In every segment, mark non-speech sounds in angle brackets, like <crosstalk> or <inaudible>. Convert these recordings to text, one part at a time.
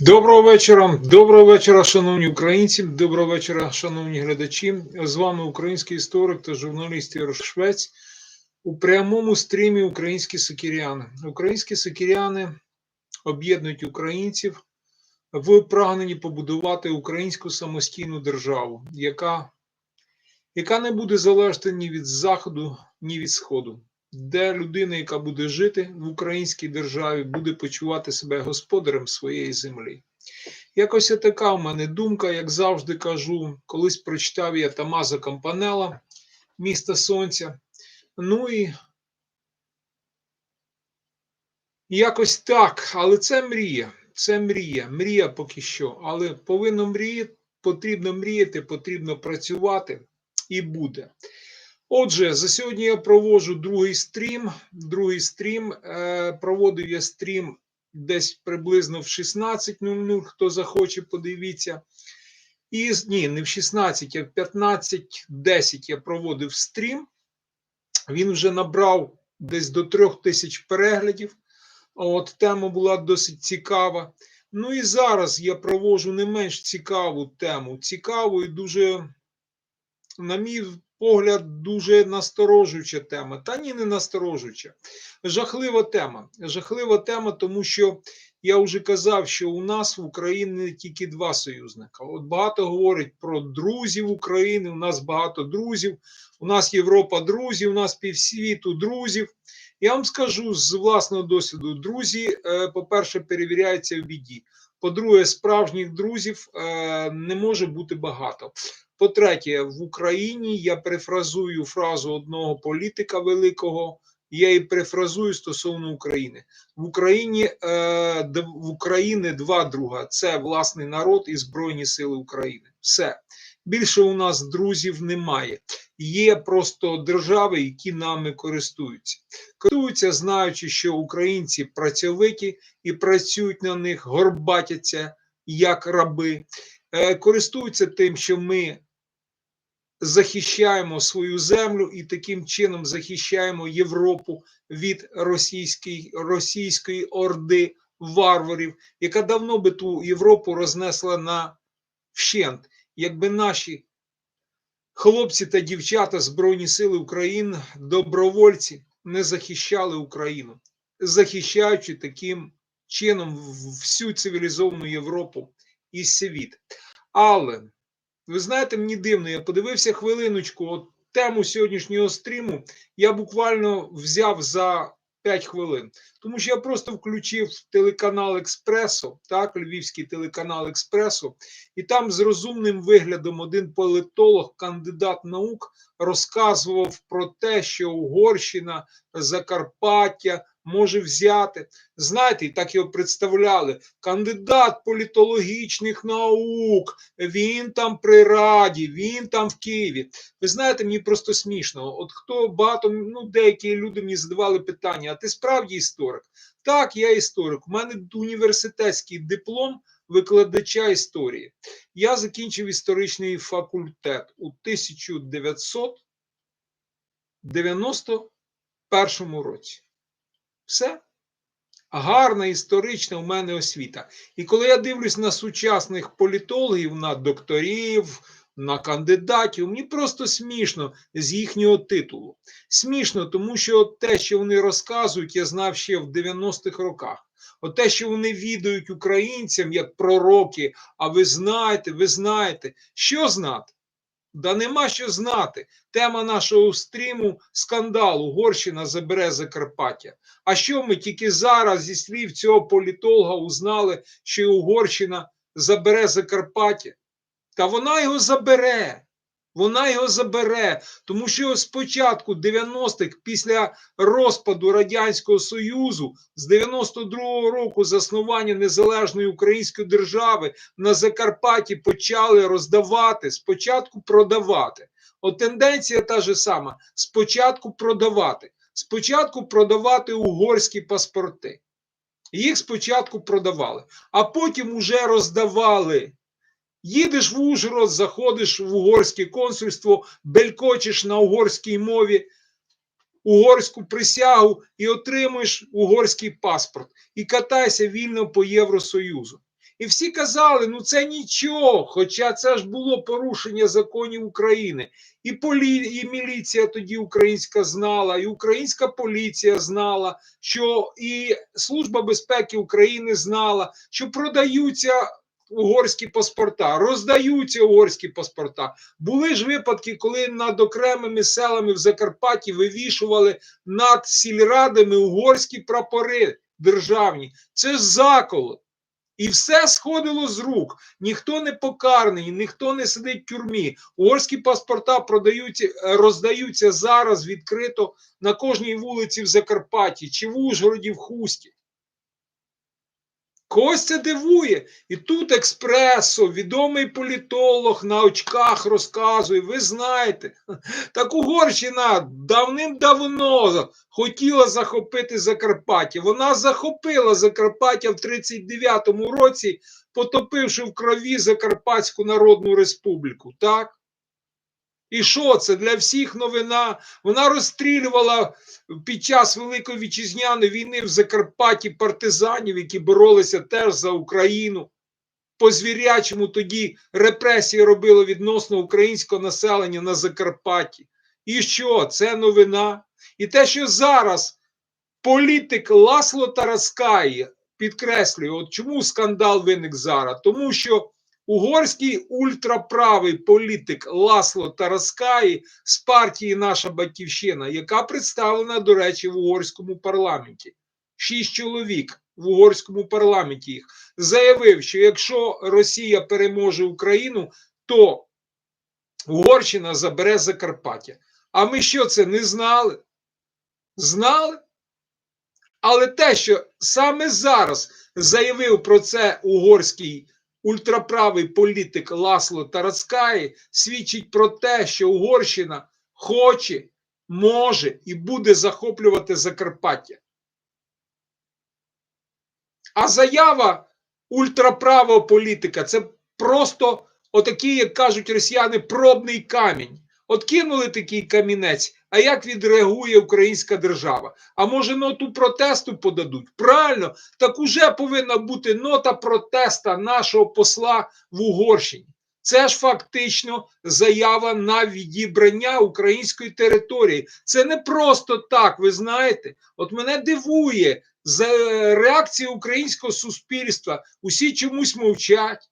Доброго вечора, доброго вечора, шановні українці, доброго вечора, шановні глядачі. З вами український історик та журналіст Ігор Швець у прямому стрімі Українські сокіряни. Українські сокіряни об'єднують українців в прагненні побудувати українську самостійну державу, яка, яка не буде залежати ні від заходу, ні від сходу. Де людина, яка буде жити в українській державі, буде почувати себе господарем своєї землі. Якось така в мене думка, як завжди кажу, колись прочитав я Тамаза Кампанела Місто Сонця. Ну і якось так, але це мрія. Це мрія, мрія поки що. Але повинно мріяти, потрібно мріяти, потрібно працювати і буде. Отже, за сьогодні я проводжу другий стрім. Другий стрім. Е, проводив я стрім десь приблизно в 16.00, хто захоче, подивіться. І ні, не в 16, а в 15.10 я проводив стрім. Він вже набрав десь до трьох тисяч переглядів. От тема була досить цікава. Ну і зараз я проводжу не менш цікаву тему. Цікаву і дуже, на мій погляд, дуже насторожуюча тема. Та ні, не насторожуюча. Жахлива тема. Жахлива тема, тому що я вже казав, що у нас в Україні тільки два союзника. От багато говорять про друзів України. У нас багато друзів. У нас Європа друзі, у нас півсвіту друзів. Я вам скажу з власного досвіду: друзі, е, по-перше, перевіряються в біді. По-друге, справжніх друзів е, не може бути багато. По-третє, в Україні я перефразую фразу одного політика великого. Я і перефразую стосовно України в Україні е, в Україні два друга: це власний народ і Збройні Сили України. Все більше у нас друзів немає. Є просто держави, які нами користуються. Користуються, знаючи, що українці працьовиті і працюють на них, горбатяться як раби, е, користуються тим, що ми захищаємо свою землю і таким чином захищаємо Європу від російської, російської орди варварів, яка давно би ту Європу рознесла на вщент, якби наші хлопці та дівчата Збройні Сили України, добровольці, не захищали Україну, захищаючи таким чином всю цивілізовану Європу і світ. Але ви знаєте, мені дивно, я подивився хвилиночку. От тему сьогоднішнього стріму я буквально взяв за 5 хвилин, тому що я просто включив телеканал Експресо, так, львівський телеканал Експресо, і там з розумним виглядом один політолог, кандидат наук, розказував про те, що Угорщина, Закарпаття може взяти. Знаєте, так його представляли. Кандидат політологічних наук, він там при Раді, він там в Києві. Ви знаєте, мені просто смішно. От хто багато, ну деякі люди мені задавали питання: а ти справді історик? Так, я історик. У мене університетський диплом. Викладача історії. Я закінчив історичний факультет у 1991 році. Все. Гарна історична у мене освіта. І коли я дивлюсь на сучасних політологів, на докторів, на кандидатів, мені просто смішно з їхнього титулу. Смішно, тому що те, що вони розказують, я знав ще в 90-х роках. От те, що вони відають українцям як пророки, а ви знаєте, ви знаєте, що знати? Да нема що знати. Тема нашого стріму скандал. Угорщина забере Закарпаття. А що ми тільки зараз зі слів цього політолога узнали, що Угорщина забере Закарпаття? Та вона його забере. Вона його забере, тому що спочатку 90-х, після розпаду Радянського Союзу, з 92-го року заснування незалежної української держави на Закарпатті почали роздавати, спочатку продавати. От тенденція та ж сама: спочатку продавати, спочатку продавати угорські паспорти. Їх спочатку продавали, а потім уже роздавали. Їдеш в Ужгород, заходиш в угорське консульство, белькочеш на угорській мові угорську присягу і отримуєш угорський паспорт. І катайся вільно по Євросоюзу. І всі казали, ну це нічого, хоча це ж було порушення законів України. І полі... і міліція тоді українська знала, і українська поліція знала, що і Служба безпеки України знала, що продаються угорські паспорта, роздаються угорські паспорта. Були ж випадки, коли над окремими селами в Закарпатті вивішували над сільрадами угорські прапори державні. Це ж заколот. І все сходило з рук. Ніхто не покараний, ніхто не сидить в тюрмі. Угорські паспорта продаються, роздаються зараз відкрито на кожній вулиці в Закарпатті чи в Ужгороді, в Хусті. Це дивує. І тут експресо, відомий політолог на очках розказує, ви знаєте, <laughs> так Угорщина давним-давно хотіла захопити Закарпаття. Вона захопила Закарпаття в 39-му році, потопивши в крові Закарпатську Народну Республіку. Так? І що це для всіх новина? Вона розстрілювала під час Великої вітчизняної війни в Закарпатті партизанів, які боролися теж за Україну. По звірячому тоді репресії робили відносно українського населення на Закарпатті. І що? Це новина. І те, що зараз політик Ласло Тараскай підкреслює, от чому скандал виник зараз? Тому що угорський ультраправий політик Ласло Тараскай з партії Наша Батьківщина, яка представлена, до речі, в угорському парламенті. Шість чоловік в угорському парламенті їх заявив, що якщо Росія переможе Україну, то Угорщина забере Закарпаття. А ми що це не знали? Знали? Але те, що саме зараз заявив про це угорський ультраправий політик Ласло Тарацкай, свідчить про те, що Угорщина хоче, може і буде захоплювати Закарпаття. А заява ультраправого політика це просто отакий, як кажуть росіяни, пробний камінь. От кинули такий камінець, а як відреагує українська держава? А може ноту протесту подадуть? Правильно, так уже повинна бути нота протеста нашого посла в Угорщині. Це ж фактично заява на відібрання української території. Це не просто так, ви знаєте. От мене дивує за реакція українського суспільства. Усі чомусь мовчать.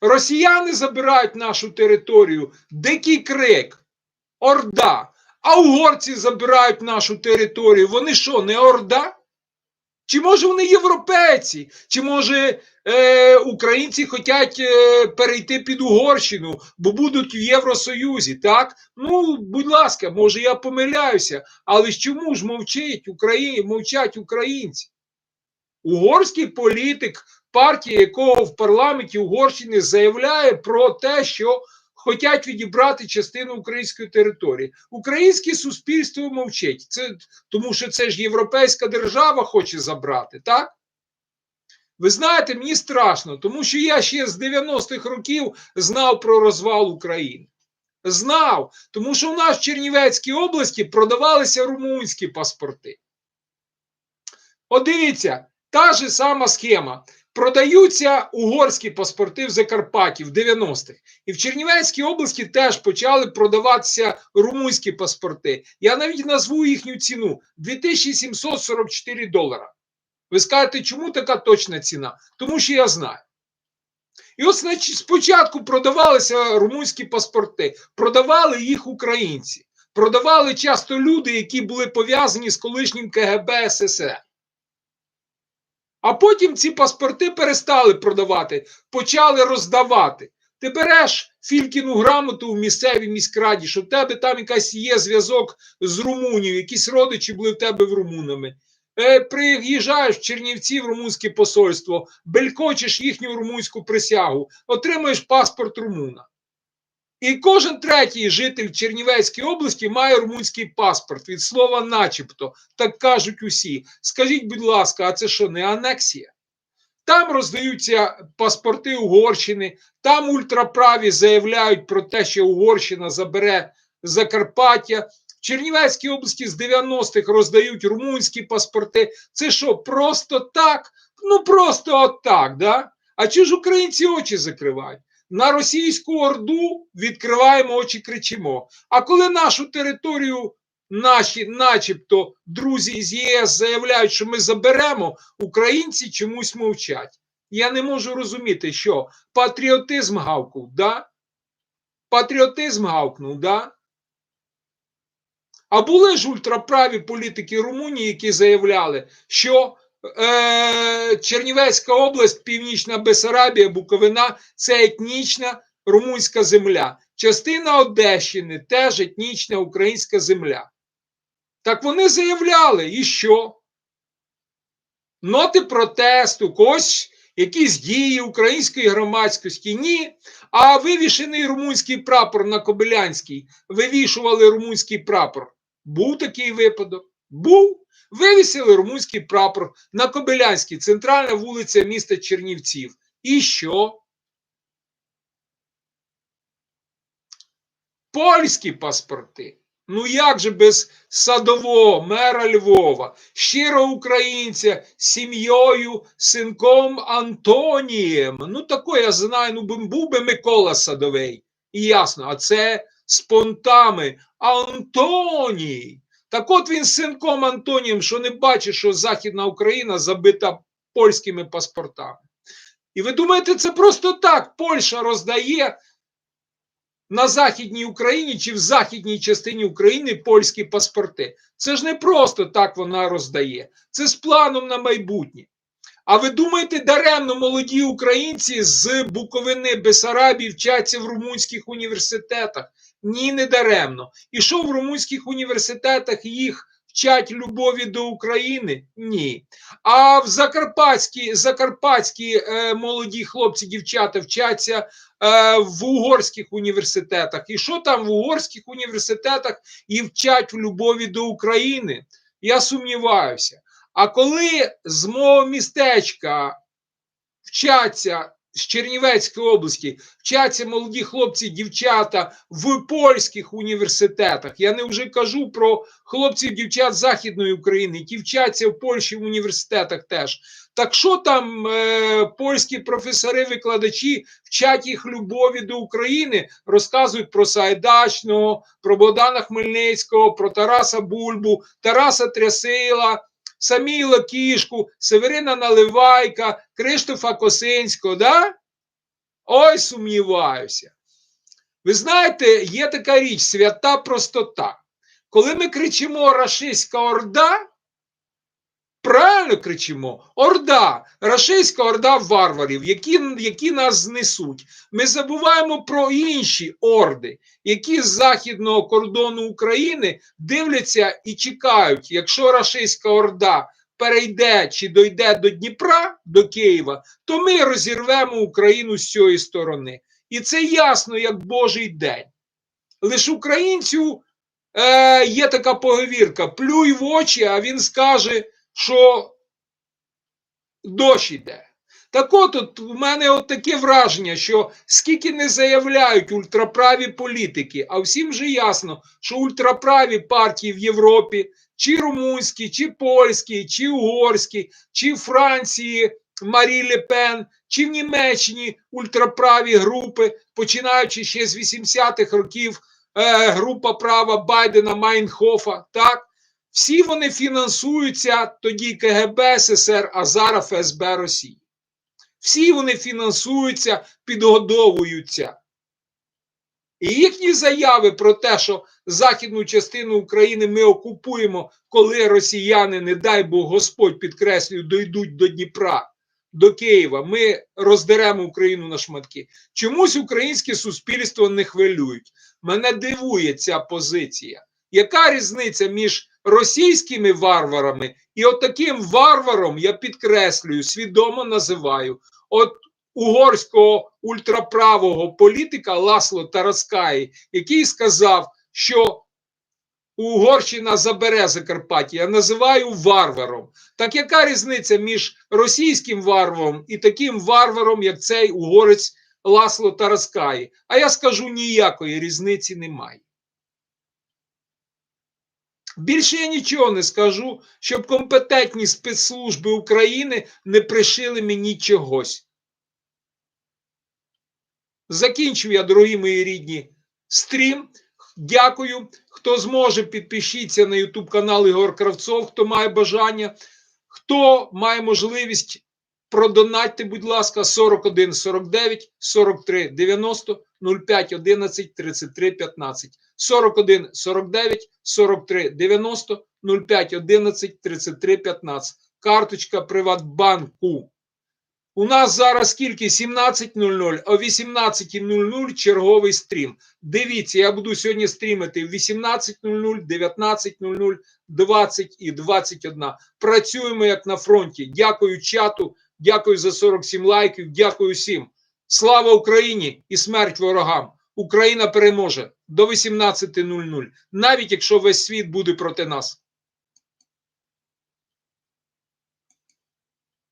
Росіяни забирають нашу територію, дикий крик, орда. А угорці забирають нашу територію. Вони що, не орда? Чи може вони європейці? Чи може е, українці хочуть е, перейти під Угорщину, бо будуть в Євросоюзі? Так? Ну, будь ласка, може я помиляюся, але чому ж мовчать, Україні, мовчать українці? Угорський політик партія якого в парламенті Угорщини заявляє про те, що хочуть відібрати частину української території. Українське суспільство мовчить, це тому, що це ж європейська держава хоче забрати, так? Ви знаєте, мені страшно, тому що я ще з 90-х років знав про розвал України. Знав, тому що в нас в Чернівецькій області продавалися румунські паспорти. От дивіться, та ж сама схема. Продаються угорські паспорти в Закарпатті в 90-х. І в Чернівецькій області теж почали продаватися румунські паспорти. Я навіть назву їхню ціну 2744 долара. Ви скажете, чому така точна ціна? Тому що я знаю. І от значить, спочатку продавалися румунські паспорти, продавали їх українці, продавали часто люди, які були пов'язані з колишнім КГБ СССР. А потім ці паспорти перестали продавати, почали роздавати. Ти береш фількіну грамоту в місцевій міськраді, що в тебе там якась є зв'язок з Румунією, якісь родичі були в тебе в румунами. Е, Приїжджаєш в Чернівці в румунське посольство, белькочеш їхню румунську присягу, отримаєш паспорт румуна. І кожен третій житель Чернівецької області має румунський паспорт від слова начебто, так кажуть усі. Скажіть, будь ласка, а це що, не анексія? Там роздаються паспорти Угорщини, там ультраправі заявляють про те, що Угорщина забере Закарпаття. В Чернівецькій області з 90-х роздають румунські паспорти. Це що, просто так? Ну просто так, да? А чи ж українці очі закривають? На російську орду відкриваємо очі, кричимо. А коли нашу територію, наші, начебто, друзі з ЄС заявляють, що ми заберемо, українці чомусь мовчать. Я не можу розуміти, що патріотизм гавкнув, да? Патріотизм гавкнув, да? А були ж ультраправі політики Румунії, які заявляли, що е, Чернівецька область, Північна Бесарабія, Буковина це етнічна румунська земля. Частина Одещини теж етнічна українська земля. Так вони заявляли, і що? Ноти протесту, когось якісь дії української громадськості. Ні. А вивішений румунський прапор на Кобилянській, вивішували румунський прапор. Був такий випадок? Був. Вивісили румунський прапор на Кобилянській, центральна вулиця міста Чернівців. І що? Польські паспорти. Ну як же без садового мера Львова, щиро українця сім'єю, синком Антонієм. Ну тако я знаю, ну був би Микола Садовий. І ясно, а це з понтами Антоній. Так от він синком Антонієм, що не бачить, що Західна Україна забита польськими паспортами. І ви думаєте, це просто так Польща роздає на Західній Україні чи в західній частині України польські паспорти. Це ж не просто так вона роздає, це з планом на майбутнє. А ви думаєте, даремно молоді українці з Буковини Бесарабії вчаться в румунських університетах? Ні, не даремно. І що в румунських університетах їх вчать любові до України? Ні. А в Закарпатські, Закарпатські е, молоді хлопці, дівчата вчаться е, в угорських університетах. І що там в угорських університетах і вчать в любові до України? Я сумніваюся. А коли з мого містечка вчаться з Чернівецької області, вчаться молоді хлопці, дівчата в польських університетах. Я не вже кажу про хлопців, дівчат Західної України, які вчаться в Польщі в університетах теж. Так що там е, польські професори-викладачі вчать їх любові до України, розказують про Сайдачного, про Богдана Хмельницького, про Тараса Бульбу, Тараса Трясила. Саміла Кішку, Северина Наливайка, Криштофа Косинського, да? Ой, сумніваюся. Ви знаєте, є така річ свята простота. Коли ми кричимо Рашистська Орда, правильно кричимо: Орда, Рашистська Орда варварів, які, які нас знесуть. Ми забуваємо про інші орди, які з західного кордону України дивляться і чекають, якщо Рашистська Орда перейде чи дойде до Дніпра, до Києва, то ми розірвемо Україну з цієї сторони. І це ясно, як Божий день. Лише українцю е, є така поговірка: плюй в очі, а він скаже, що дощ іде. Так от, от у мене от таке враження, що скільки не заявляють ультраправі політики, а всім же ясно, що ультраправі партії в Європі, чи румунські, чи польські, чи угорські, чи Франції Марі Ле Пен, чи в Німеччині ультраправі групи, починаючи ще з 80-х років е, група права Байдена Майнхофа, так? Всі вони фінансуються тоді КГБ СССР, а зараз ФСБ Росії. Всі вони фінансуються, підгодовуються. І їхні заяви про те, що західну частину України ми окупуємо, коли росіяни, не дай Бог Господь підкреслюю, дойдуть до Дніпра, до Києва, ми роздеремо Україну на шматки. Чомусь українське суспільство не хвилюють. Мене дивує ця позиція. Яка різниця між російськими варварами і отаким варваром, я підкреслюю, свідомо називаю, от угорського ультраправого політика Ласло Тараскаї, який сказав, що Угорщина забере Закарпаття, я називаю варваром. Так яка різниця між російським варваром і таким варваром, як цей угорець Ласло Тараскаї? А я скажу ніякої різниці немає. Більше я нічого не скажу, щоб компетентні спецслужби України не пришили мені чогось. Закінчую я, дорогі мої рідні, стрім. Дякую. Хто зможе, підпишіться на YouTube канал Ігор Кравцов, хто має бажання. Хто має можливість, продонатьте, будь ласка, 41 49 43 90 05 11 33 15. 41 49 43 90 05 11 33 15. Карточка Приватбанку. У нас зараз скільки? 17.00, о 18.00 черговий стрім. Дивіться, я буду сьогодні стрімити в 18.00, 19.00, 20 і 21. Працюємо як на фронті. Дякую чату, дякую за 47 лайків, дякую всім. Слава Україні і смерть ворогам! Україна переможе до 18.00, навіть якщо весь світ буде проти нас.